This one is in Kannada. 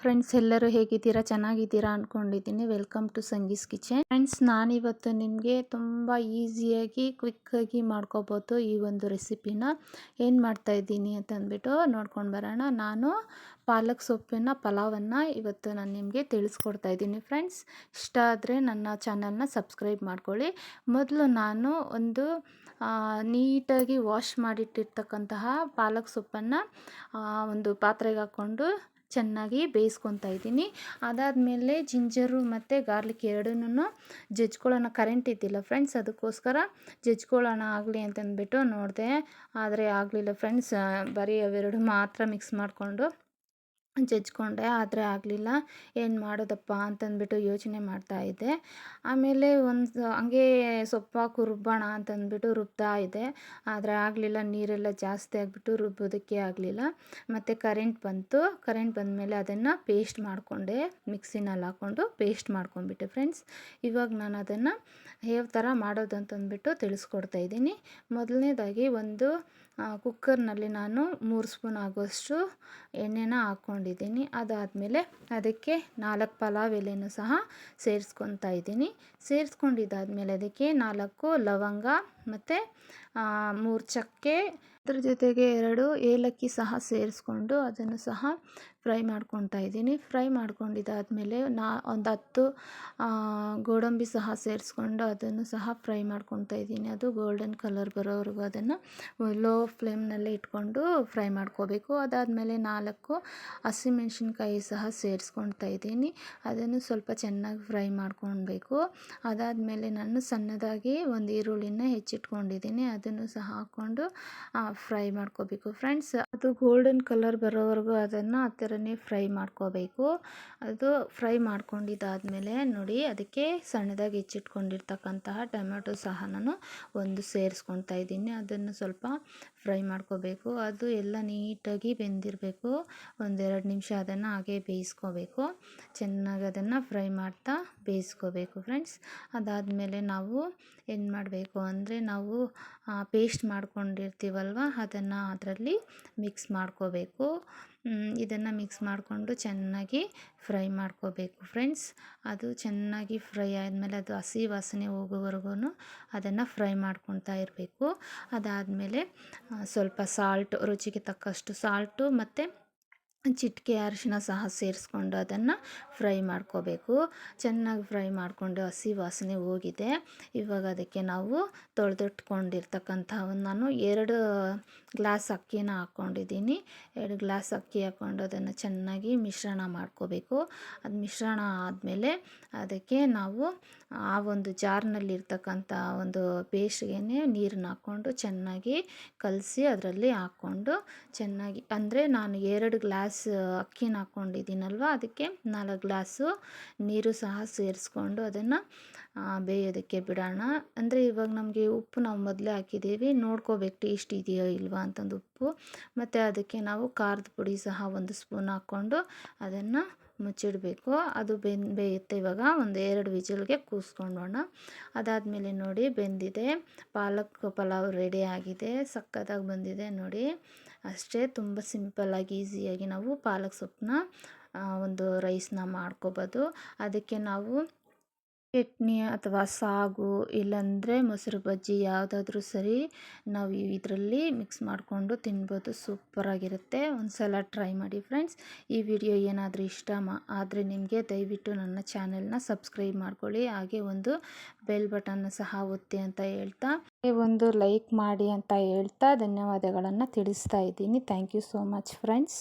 ಫ್ರೆಂಡ್ಸ್ ಎಲ್ಲರೂ ಹೇಗಿದ್ದೀರಾ? ಚೆನ್ನಾಗಿದ್ದೀರಾ ಅಂದ್ಕೊಂಡಿದ್ದೀನಿ welcome to Sangee's kitchen friends ನಾನಿವತ್ತು ನಿಮಗೆ ತುಂಬ ಈಸಿಯಾಗಿ ಕ್ವಿಕ್ಕಾಗಿ ಮಾಡ್ಕೋಬೋದು ಈ ಒಂದು ರೆಸಿಪಿನ ಏನು ಮಾಡ್ತಾ ಇದ್ದೀನಿ ಅಂತ ಅಂದ್ಬಿಟ್ಟು ನೋಡ್ಕೊಂಡು ಬರೋಣ. ನಾನು ಪಾಲಕ್ ಸೊಪ್ಪಿನ ಪಲಾವನ್ನು ಇವತ್ತು ನಾನು ನಿಮಗೆ ತಿಳಿಸ್ಕೊಡ್ತಾ ಇದ್ದೀನಿ. ಫ್ರೆಂಡ್ಸ್ ಇಷ್ಟ ಆದರೆ ನನ್ನ ಚಾನಲ್ನ ಸಬ್ಸ್ಕ್ರೈಬ್ ಮಾಡ್ಕೊಳ್ಳಿ. ಮೊದಲು ನಾನು ಒಂದು ನೀಟಾಗಿ ವಾಶ್ ಮಾಡಿಟ್ಟಿರ್ತಕ್ಕಂತಹ ಪಾಲಕ್ ಸೊಪ್ಪನ್ನು ಒಂದು ಪಾತ್ರೆಗೆ ಹಾಕ್ಕೊಂಡು ಚೆನ್ನಾಗಿ ಬೇಯಿಸ್ಕೊತಾ ಇದ್ದೀನಿ. ಅದಾದಮೇಲೆ ಜಿಂಜರು ಮತ್ತು ಗಾರ್ಲಿಕ್ ಎರಡನ್ನೂ ಜಜ್ಕೊಳ್ಳೋಣ. ಕರೆಂಟ್ ಇದ್ದಿಲ್ಲ ಫ್ರೆಂಡ್ಸ್, ಅದಕ್ಕೋಸ್ಕರ ಜಜ್ಕೊಳ್ಳೋಣ ಆಗಲಿ ಅಂತಂದ್ಬಿಟ್ಟು ನೋಡಿದೆ. ಆದರೆ ಆಗಲಿಲ್ಲ ಫ್ರೆಂಡ್ಸ್, ಬರೀ ಅವೆರಡು ಮಾತ್ರ ಮಿಕ್ಸ್ ಮಾಡಿಕೊಂಡು ಜಜ್ಕೊಂಡೆ, ಆದರೆ ಆಗಲಿಲ್ಲ. ಏನು ಮಾಡೋದಪ್ಪ ಅಂತಂದ್ಬಿಟ್ಟು ಯೋಚನೆ ಮಾಡ್ತಾ ಇದ್ದೆ. ಆಮೇಲೆ ಒಂದು ಹಂಗೆ ಹಾಕು ರುಬ್ಬೋಣ ಅಂತಂದ್ಬಿಟ್ಟು ರುಬ್ತಾ ಇದ್ದೆ. ಆದರೆ ಆಗಲಿಲ್ಲ, ನೀರೆಲ್ಲ ಜಾಸ್ತಿ ಆಗಿಬಿಟ್ಟು ರುಬ್ಬೋದಕ್ಕೆ ಆಗಲಿಲ್ಲ. ಮತ್ತು ಕರೆಂಟ್ ಬಂತು. ಕರೆಂಟ್ ಬಂದಮೇಲೆ ಅದನ್ನು ಪೇಸ್ಟ್ ಮಾಡಿಕೊಂಡೆ. ಮಿಕ್ಸಿನಲ್ಲಿ ಹಾಕ್ಕೊಂಡು ಪೇಸ್ಟ್ ಮಾಡ್ಕೊಂಡ್ಬಿಟ್ಟೆ ಫ್ರೆಂಡ್ಸ್. ಇವಾಗ ನಾನು ಅದನ್ನು ಯಾವ ಥರ ಮಾಡೋದು ಅಂತಂದ್ಬಿಟ್ಟು ತಿಳಿಸ್ಕೊಡ್ತಾ ಇದ್ದೀನಿ. ಮೊದಲನೇದಾಗಿ ಒಂದು ಕುಕ್ಕರ್ನಲ್ಲಿ ನಾನು ಮೂರು ಸ್ಪೂನ್ ಆಗುವಷ್ಟು ಎಣ್ಣೆನ ಹಾಕ್ಕೊಂಡಿದ್ದೀನಿ. ಅದಾದಮೇಲೆ ಅದಕ್ಕೆ ನಾಲ್ಕು ಪಲಾವ್ ಎಲೆನೂ ಸಹ ಸೇರಿಸ್ಕೊತಾ ಇದ್ದೀನಿ. ಸೇರಿಸ್ಕೊಂಡಿದ್ದಾದಮೇಲೆ ಅದಕ್ಕೆ ನಾಲ್ಕು ಲವಂಗ ಮತ್ತು ಮೂರು ಚಕ್ಕೆ ಅದ್ರ ಜೊತೆಗೆ ಎರಡು ಏಲಕ್ಕಿ ಸಹ ಸೇರಿಸ್ಕೊಂಡು ಅದನ್ನು ಸಹ ಫ್ರೈ ಮಾಡ್ಕೊತಾ ಇದ್ದೀನಿ. ಫ್ರೈ ಮಾಡ್ಕೊಂಡಿದ್ದಾದಮೇಲೆ ನಾ ಒಂದು ಹತ್ತು ಗೋಡಂಬಿ ಸಹ ಸೇರಿಸ್ಕೊಂಡು ಅದನ್ನು ಸಹ ಫ್ರೈ ಮಾಡ್ಕೊತಾ ಇದ್ದೀನಿ. ಅದು ಗೋಲ್ಡನ್ ಕಲರ್ ಬರೋವರೆಗೂ ಅದನ್ನು ಲೋ ಫ್ಲೇಮ್ನಲ್ಲಿ ಇಟ್ಕೊಂಡು ಫ್ರೈ ಮಾಡ್ಕೋಬೇಕು. ಅದಾದಮೇಲೆ ನಾಲ್ಕು ಹಸಿಮೆಣ್ಸಿನ್ಕಾಯಿ ಸಹ ಸೇರಿಸ್ಕೊಳ್ತಾ ಇದ್ದೀನಿ. ಅದನ್ನು ಸ್ವಲ್ಪ ಚೆನ್ನಾಗಿ ಫ್ರೈ ಮಾಡ್ಕೊಳ್ಬೇಕು. ಅದಾದಮೇಲೆ ನಾನು ಸಣ್ಣದಾಗಿ ಒಂದು ಈರುಳ್ಳಿನ ಹೆಚ್ಚಿಟ್ಕೊಂಡಿದ್ದೀನಿ. ಅದನ್ನು ಸಹ ಹಾಕ್ಕೊಂಡು ಫ್ರೈ ಮಾಡ್ಕೋಬೇಕು. ಫ್ರೆಂಡ್ಸ್, ಅದು ಗೋಲ್ಡನ್ ಕಲರ್ ಬರೋವರೆಗೂ ಅದನ್ನು ಆ ಥರನೇ ಫ್ರೈ ಮಾಡ್ಕೋಬೇಕು. ಅದು ಫ್ರೈ ಮಾಡ್ಕೊಂಡಿದ್ದಾದಮೇಲೆ ನೋಡಿ, ಅದಕ್ಕೆ ಸಣ್ಣದಾಗಿ ಹೆಚ್ಚಿಟ್ಕೊಂಡಿರ್ತಕ್ಕಂತಹ ಟೊಮೆಟೊ ಸಹ ನಾನು ಒಂದು ಸೇರಿಸ್ಕೊತಾ ಇದ್ದೀನಿ. ಅದನ್ನು ಸ್ವಲ್ಪ ಫ್ರೈ ಮಾಡ್ಕೋಬೇಕು. ಅದು ಎಲ್ಲ ನೀಟಾಗಿ ಬೆಂದಿರಬೇಕು. ಒಂದೆರಡು ನಿಮಿಷ ಅದನ್ನು ಹಾಗೆ ಬೇಯಿಸ್ಕೋಬೇಕು. ಚೆನ್ನಾಗಿ ಅದನ್ನು ಫ್ರೈ ಮಾಡ್ತಾ ಬೇಯಿಸ್ಕೋಬೇಕು ಫ್ರೆಂಡ್ಸ್. ಅದಾದಮೇಲೆ ನಾವು ಏನು ಮಾಡಬೇಕು ಅಂದರೆ ನಾವು ಪೇಸ್ಟ್ ಮಾಡ್ಕೊಂಡಿರ್ತೀವಲ್ವ ಅದನ್ನು ಅದರಲ್ಲಿ ಮಿಕ್ಸ್ ಮಾಡ್ಕೋಬೇಕು. ಇದನ್ನು ಮಿಕ್ಸ್ ಮಾಡಿಕೊಂಡು ಚೆನ್ನಾಗಿ ಫ್ರೈ ಮಾಡ್ಕೋಬೇಕು ಫ್ರೆಂಡ್ಸ್ ಅದು ಚೆನ್ನಾಗಿ ಫ್ರೈ ಆದಮೇಲೆ ಅದು ಹಸಿ ವಾಸನೆ ಹೋಗೋವರೆಗೂ ಅದನ್ನು ಫ್ರೈ ಮಾಡ್ಕೊತಾ ಇರಬೇಕು. ಅದಾದಮೇಲೆ ಸ್ವಲ್ಪ ಸಾಲ್ಟ್ ರುಚಿಗೆ ತಕ್ಕಷ್ಟು ಸಾಲ್ಟು ಮತ್ತು ಚಿಟಿಕೆ ಅರಿಶಿನ ಸಹ ಸೇರಿಸ್ಕೊಂಡು ಅದನ್ನು ಫ್ರೈ ಮಾಡ್ಕೋಬೇಕು. ಚೆನ್ನಾಗಿ ಫ್ರೈ ಮಾಡಿಕೊಂಡು ಹಸಿ ವಾಸನೆ ಹೋಗಿದೆ. ಇವಾಗ ಅದಕ್ಕೆ ನಾವು ತೊಳೆದಿಟ್ಕೊಂಡಿರ್ತಕ್ಕಂಥ ನಾನು ಎರಡು ಗ್ಲಾಸ್ ಅಕ್ಕಿನ ಹಾಕ್ಕೊಂಡಿದ್ದೀನಿ ಎರಡು ಗ್ಲಾಸ್ ಅಕ್ಕಿ ಹಾಕ್ಕೊಂಡು ಅದನ್ನು ಚೆನ್ನಾಗಿ ಮಿಶ್ರಣ ಮಾಡ್ಕೋಬೇಕು. ಅದು ಮಿಶ್ರಣ ಆದಮೇಲೆ ಅದಕ್ಕೆ ನಾವು ಆ ಒಂದು ಜಾರ್ನಲ್ಲಿರ್ತಕ್ಕಂಥ ಒಂದು ಪೇಸ್ಟ್ಗೆ ನೀರನ್ನ ಹಾಕ್ಕೊಂಡು ಚೆನ್ನಾಗಿ ಕಲಸಿ ಅದರಲ್ಲಿ ಹಾಕ್ಕೊಂಡು ಚೆನ್ನಾಗಿ, ಅಂದರೆ ನಾನು ಎರಡು ಗ್ಲಾಸ್ ಅಕ್ಕಿನ ಹಾಕ್ಕೊಂಡಿದ್ದೀನಲ್ವ ಅದಕ್ಕೆ ನಾಲ್ಕು ಗ್ಲಾಸು ನೀರು ಸಹ ಸೇರಿಸ್ಕೊಂಡು ಅದನ್ನು ಬೇಯೋದಕ್ಕೆ ಬಿಡೋಣ. ಅಂದರೆ ಇವಾಗ ನಮಗೆ ಉಪ್ಪು ನಾವು ಮೊದಲೇ ಹಾಕಿದ್ದೀವಿ. ನೋಡ್ಕೋಬೇಕು ಟೇಸ್ಟ್ ಇದೆಯೋ ಇಲ್ವಾ ಅಂತಂದು ಉಪ್ಪು. ಮತ್ತು ಅದಕ್ಕೆ ನಾವು ಖಾರದ ಪುಡಿ ಸಹ ಒಂದು ಸ್ಪೂನ್ ಹಾಕ್ಕೊಂಡು ಅದನ್ನು ಮುಚ್ಚಿಡಬೇಕು. ಅದು ಬೆನ್ ಬೇಯುತ್ತೆ ಇವಾಗ. ಒಂದು ಎರಡು ವಿಜಿಲ್ಗೆ ಕೂಸ್ಕೊಂಡೋಣ. ಅದಾದಮೇಲೆ ನೋಡಿ ಬೆಂದಿದೆ. ಪಾಲಕ್ ಪಲಾವ್ ರೆಡಿ ಆಗಿದೆ. ಸಕ್ಕತ್ತಾಗಿ ಬಂದಿದೆ ನೋಡಿ. ಅಷ್ಟೇ ತುಂಬ ಸಿಂಪಲ್ಲಾಗಿ ಈಸಿಯಾಗಿ ನಾವು ಪಾಲಕ್ ಸೊಪ್ಪನ್ನ ಒಂದು ರೈಸನ್ನ ಮಾಡ್ಕೊಬೋದು. ಅದಕ್ಕೆ ನಾವು ಚಟ್ನಿ ಅಥವಾ ಸಾಗು ಇಲ್ಲಾಂದರೆ ಮೊಸರು ಬಜ್ಜಿ ಯಾವುದಾದ್ರೂ ಸರಿ ನಾವು ಇದರಲ್ಲಿ ಮಿಕ್ಸ್ ಮಾಡಿಕೊಂಡು ತಿನ್ಬೋದು. ಸೂಪರಾಗಿರುತ್ತೆ ಒಂದು ಸಲ ಟ್ರೈ ಮಾಡಿ ಫ್ರೆಂಡ್ಸ್. ಈ ವಿಡಿಯೋ ಏನಾದರೂ ಇಷ್ಟ ಮಾ, ಆದರೆ ನಿಮಗೆ ದಯವಿಟ್ಟು ನನ್ನ ಚಾನೆಲ್ನ ಸಬ್ಸ್ಕ್ರೈಬ್ ಮಾಡ್ಕೊಳ್ಳಿ. ಹಾಗೆ ಒಂದು ಬೆಲ್ ಬಟನ್ನ ಸಹ ಒತ್ತಿ ಅಂತ ಹೇಳ್ತಾ. ಒಂದು ಲೈಕ್ ಮಾಡಿ ಅಂತ ಹೇಳ್ತಾ ಧನ್ಯವಾದಗಳನ್ನು ತಿಳಿಸ್ತಾ ಇದ್ದೀನಿ. Thank you so much friends.